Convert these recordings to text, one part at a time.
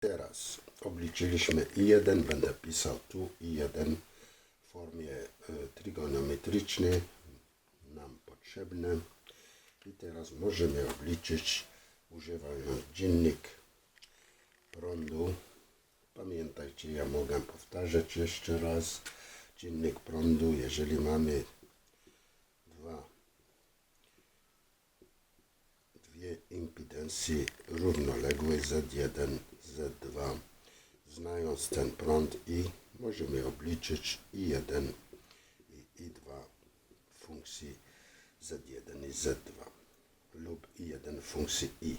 Teraz obliczyliśmy i1, będę pisał tu i1 w formie e, trigonometrycznej nam potrzebne. I teraz możemy obliczyć używając dziennik prądu. Pamiętajcie, ja mogę powtarzać jeszcze raz. Dziennik prądu, jeżeli mamy dwa dwie impedancje równoległe Z1, Z2. Znając ten prąd i możemy obliczyć I1 i I2 funkcji Z1 i Z2 lub I1 funkcji I.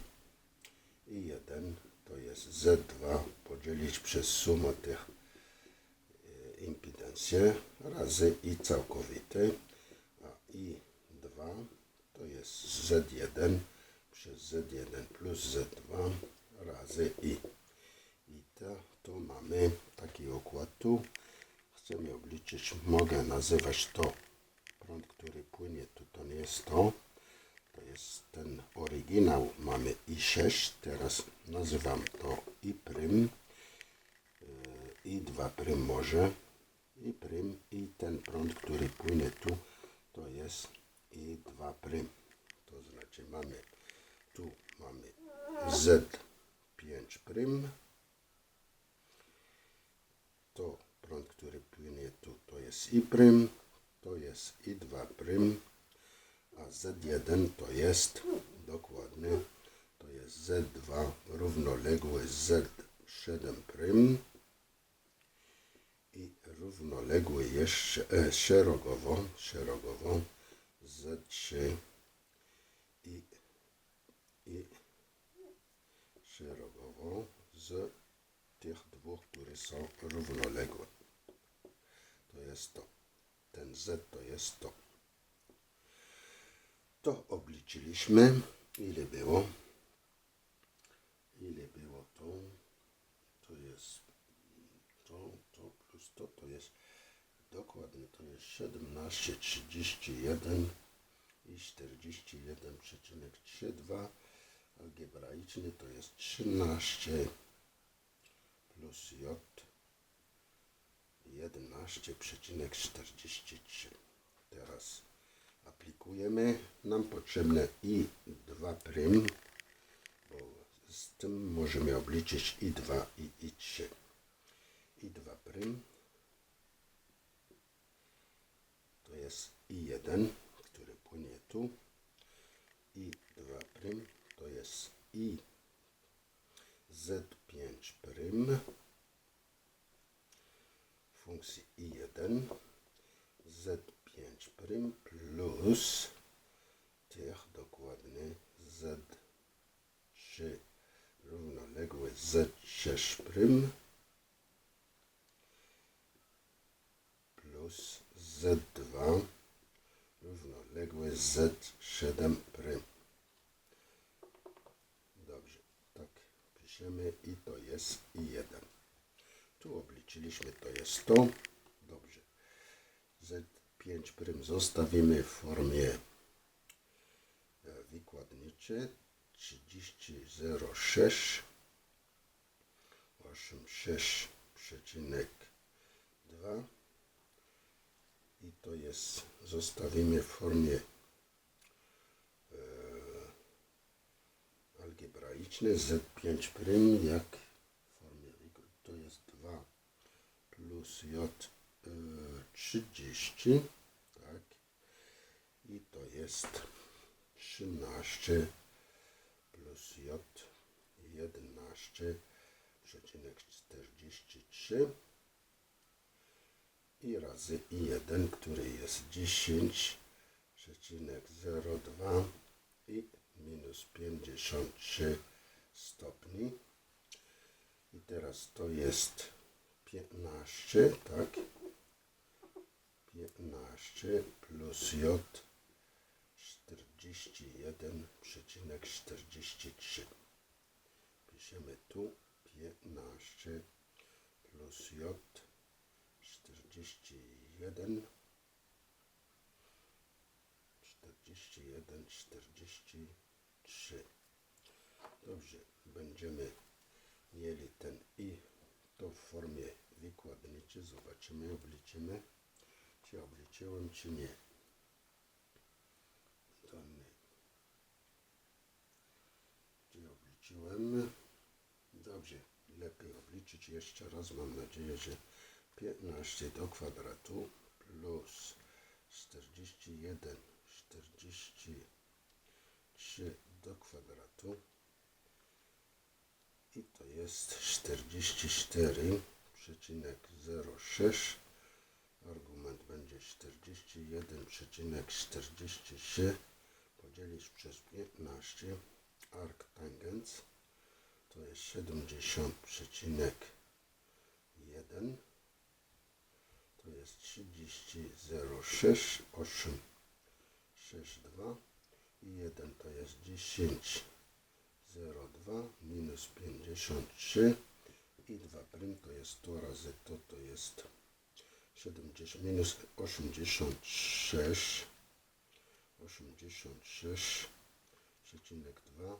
I1 to jest Z2 podzielić przez sumę tych impedancje razy I całkowite, a I2 to jest Z1 przez Z1 plus Z2 razy I. To, to mamy taki układ tu. Chcemy obliczyć, mogę nazywać to prąd, który płynie tu, to nie jest to. To jest ten oryginał, mamy I6, teraz nazywam to I prym, yy, I2 prym może, I prym i ten prąd, który płynie tu, to jest I2 prym. To znaczy mamy tu mamy Z5 prym. To prąd, który płynie tu, to jest I prym. To jest I2 prym. A Z1 to jest dokładnie to jest Z2 równoległe Z7 prym i równoległe jeszcze e, szerogowo, szerogowo Z3 i i szerogowo z tych dwóch, które są równoległe. To jest to. Ten Z to jest to. To obliczyliśmy. Ile było? Ile było to? To jest to, to plus to, to jest dokładnie to jest 17,31 i 41,32 algebraiczny to jest 13 plus j 11,43 teraz aplikujemy. Nam potrzebne i 2 prym bo z tym możemy obliczyć i 2 i i 3 i 2 prym. To jest i 1 który płynie tu. I 2 prym to jest i z5 prym. Funkcji i1 z5 prym plus tych dokładnie z3 równoległe z6 prym plus z2 równoległe z7 prym. Dobrze, tak piszemy i to jest i1. Tu obliczyliśmy, to jest to. Dobrze. Z5 prym zostawimy w formie e, wykładniczej 30,06 86,2 i to jest zostawimy w formie e, algebraicznej z5 prym jak w formie to jest 2 plus j e, 30 tak i to jest 13 plus j 11,43 i razy i1, który jest 10,02 i minus 53 stopni. I teraz to jest 15, tak? 15 plus j 41,43. Piszemy tu 15 plus j 41 41 43 Dobrze, będziemy mieli ten i to w formie wykładniczej. Zobaczymy, obliczymy, czy obliczyłem, czy nie. Dany. Czy obliczyłem? Dobrze, lepiej obliczyć jeszcze raz. Mam nadzieję, że 15 do kwadratu plus 41, 43 do kwadratu i to jest 44,06. Argument będzie 41,43 podzielić przez 15 arc tangens to jest 70,1 to jest 30,06 8 6,2 i 1 to jest 10 0,2 minus 53 i 2 prym to jest to razy to to jest 70 minus 86 86,2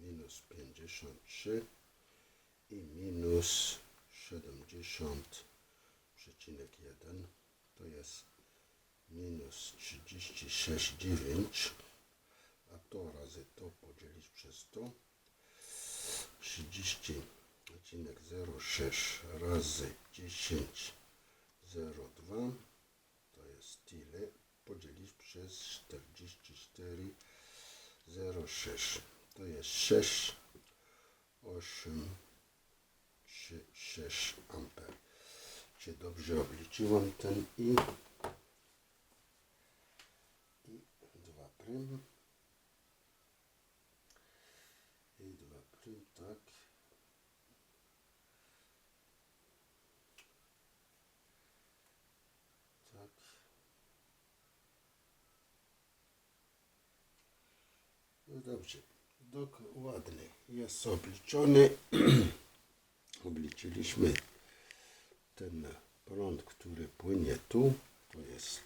minus 53 i minus 70,1 to jest minus 36,9 a to razy to podzielić przez to 30,06 razy 10,02 to jest tyle. Podzielić przez 44,06 to jest 6 8 3 6 amper. Czy dobrze obliczyłem ten i i 2 prym i 2 prym tak tak no dobrze. Dokładnie jest obliczony. Obliczyliśmy ten prąd, który płynie tu, to jest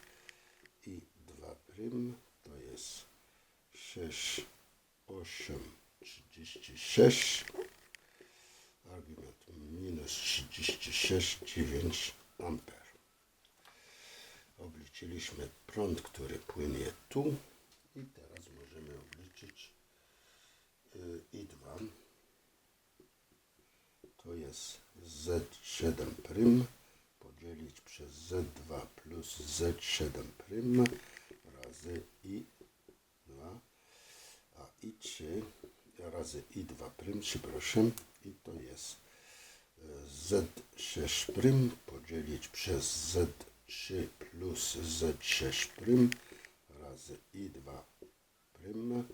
i 2 prym, to jest 6, 8, 36, argument minus 36, 9 amper. Obliczyliśmy prąd, który płynie tu. I teraz obliczyć y, i 2 to jest Z7 prym. Podzielić przez Z2 plus Z7 prym razy I2 a I3 razy I2 prym, przepraszam. I to jest e, Z6 prym. Podzielić przez Z3 plus Z6 prym razy I2 prym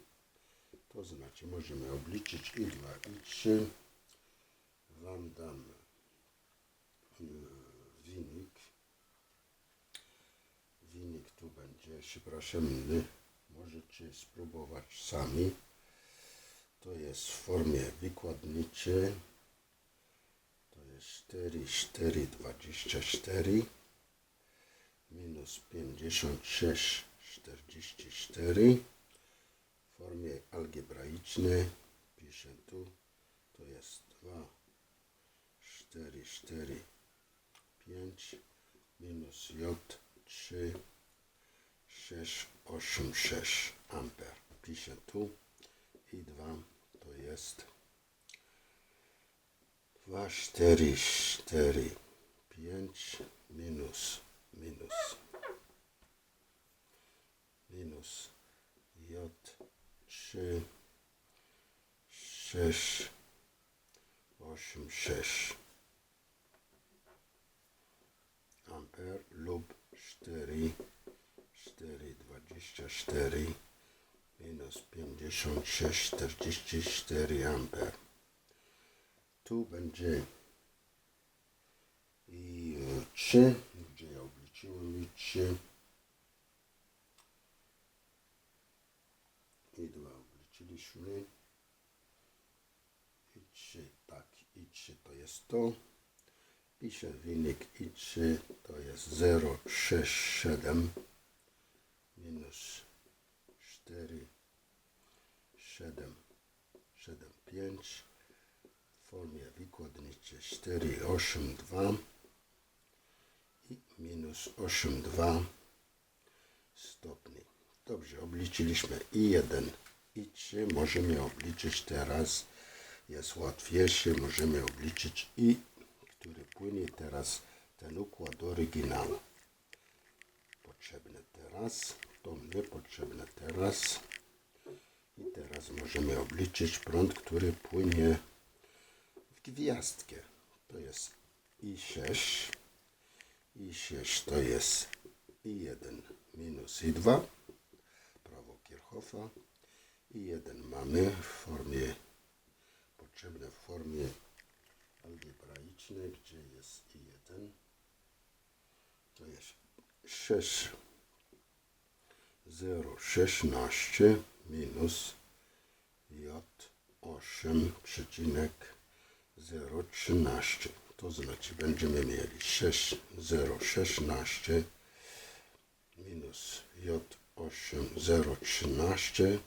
to możemy obliczyć I2 I3 Wam dam y, wynik. Wynik tu będzie, przepraszam, możecie spróbować sami. To jest w formie wykładniczej. To jest 4, 4, 24 minus 56, 44 w formie algebraicznej piszę tu to jest 2 4, 4, 5 minus J 3, 6, 8, 6 amper. Piszę tu i 2 to jest 2, 4, 4, 5 minus, minus, minus J 3, 6, 8, 6 amper lub 4, 4, 24 minus 56, 44 amper. Tu będzie i 3, gdzie ja obliczyłem 3 i 2 i 3, tak, i 3 to jest to. Piszę wynik i3 to jest 067 minus 4 7 7 5 w formie wykładniczej 4, 8, 2 i minus 8, 2 stopni. Dobrze, obliczyliśmy i 1 i 3. Możemy obliczyć teraz, jest łatwiejsze, możemy obliczyć i, który płynie teraz ten układ oryginał. Potrzebne teraz, to niepotrzebne teraz. I teraz możemy obliczyć prąd, który płynie w gwiazdkę. To jest I6. I6 to jest I1 minus I2. Prawo Kirchhoffa. I1 mamy w formie potrzebne w formie algebraicznej, gdzie jest I1. To jest 6 0,16 minus J8,013. To znaczy będziemy mieli 6,016 minus J8,013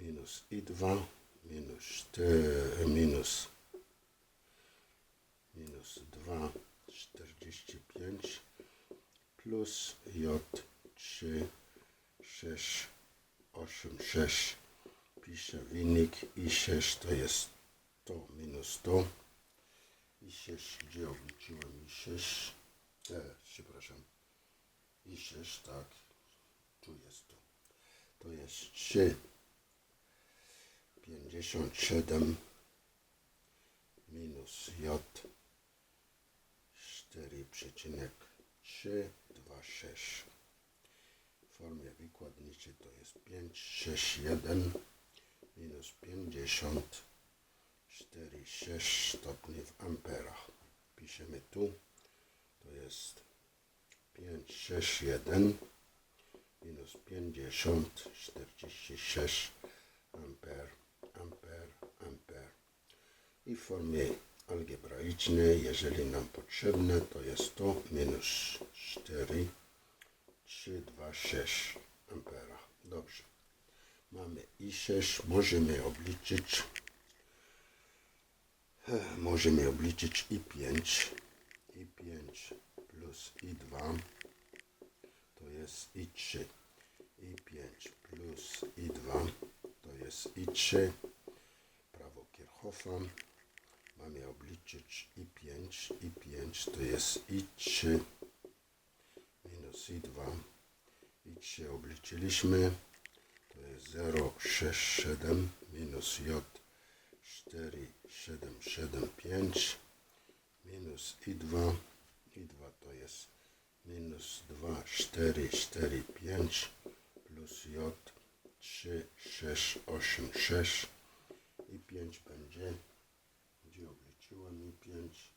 minus I2 minus 4, minus minus 2,45 plus J3 6, 8, 6. Piszę wynik i 6 to jest to minus to. I 6, gdzie obliczyłem i 6? E, przepraszam. I 6, tak. Tu jest to. To jest 3, 57 minus J 4,326 w formie wykładniczej to jest 5, 6, 1 minus 50 4, 6 stopni w amperach. Piszemy tu, to jest 5, 6, 1 minus 50, 46 amper, amper, amper. I w formie algebraicznej, jeżeli nam potrzebne, to jest to minus 4 326 ampera. Dobrze. Mamy I6, możemy obliczyć e, możemy obliczyć I5 I5 plus I2 to jest I3 I5 plus I2 to jest I3 prawo Kirchhoffa mamy obliczyć I5 I5 to jest I3 minus i2 i się obliczyliśmy. To jest 067 minus j 4775 minus i2 i2 to jest minus 2445 plus j 3686 i 5 będzie. Gdzie obliczyłem? I 5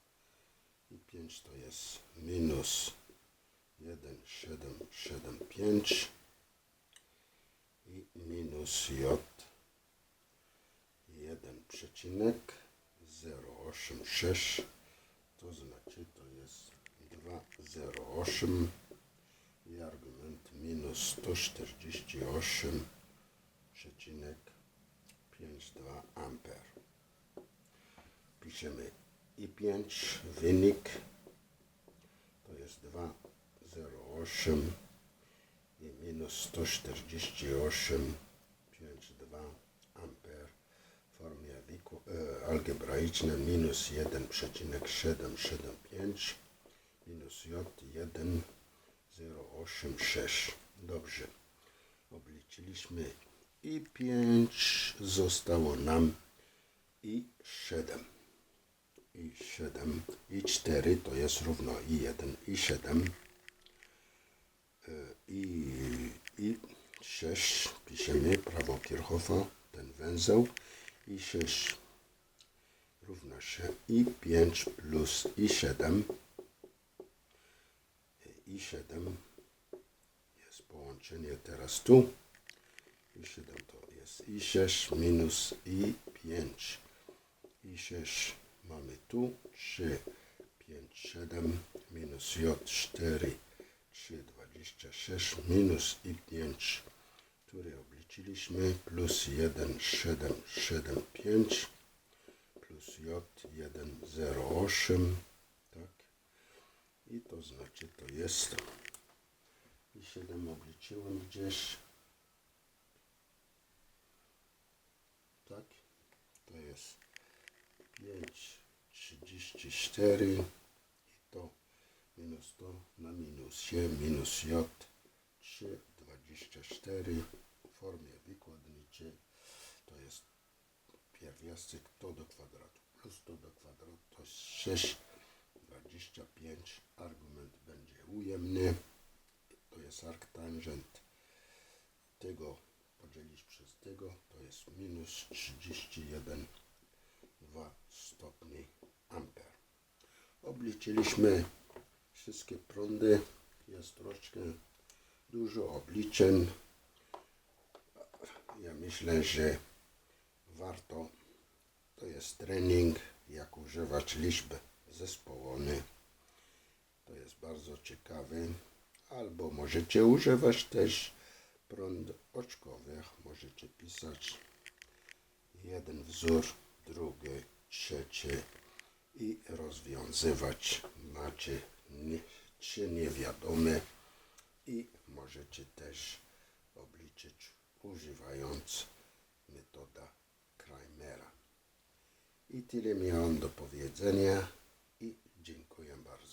i 5 to jest minus 1, 7, 7, 5 i minus J. 1,086 to znaczy to jest 2,08 i argument minus 148,52 amper. Piszemy i 5 wynik to jest 2 08 i minus 148,52 amper w formie wiku, e, algebraicznej minus 1,775 minus J 1,086. Dobrze. Obliczyliśmy i 5 zostało nam. I 7 i 7 i 4 to jest równo i 1 i 7 i, i 6 piszemy prawo Kirchhoffa, ten węzeł. I 6 równa się. I 5 plus i 7 i 7 jest połączenie teraz tu i 7 to jest. I 6 minus i 5 i 6 mamy tu. 3 5 7 minus j 4 3 2 26 minus i 5, które obliczyliśmy, plus 1, 7, 7, 5, plus minus J 1,08 tak? I to znaczy to jest i 7 obliczyłem gdzieś tak to jest 5,34 i to minus to na minusie minus J 3,24 w formie wykładniczej. To jest pierwiastek to do kwadratu plus to do kwadratu to jest 6 25 argument będzie ujemny. To jest arctangent tego podzielić przez tego to jest minus 31 2 stopni amper. Obliczyliśmy wszystkie prądy. Jest troszkę dużo obliczeń. Ja myślę, że warto to jest trening jak używać liczb zespołony. To jest bardzo ciekawy. Albo możecie używać też prąd oczkowych możecie pisać jeden wzór drugi trzeci i rozwiązywać macie nie- trzy niewiadome i możecie też obliczyć używając metoda Kramera. I tyle miałem do powiedzenia i dziękuję bardzo.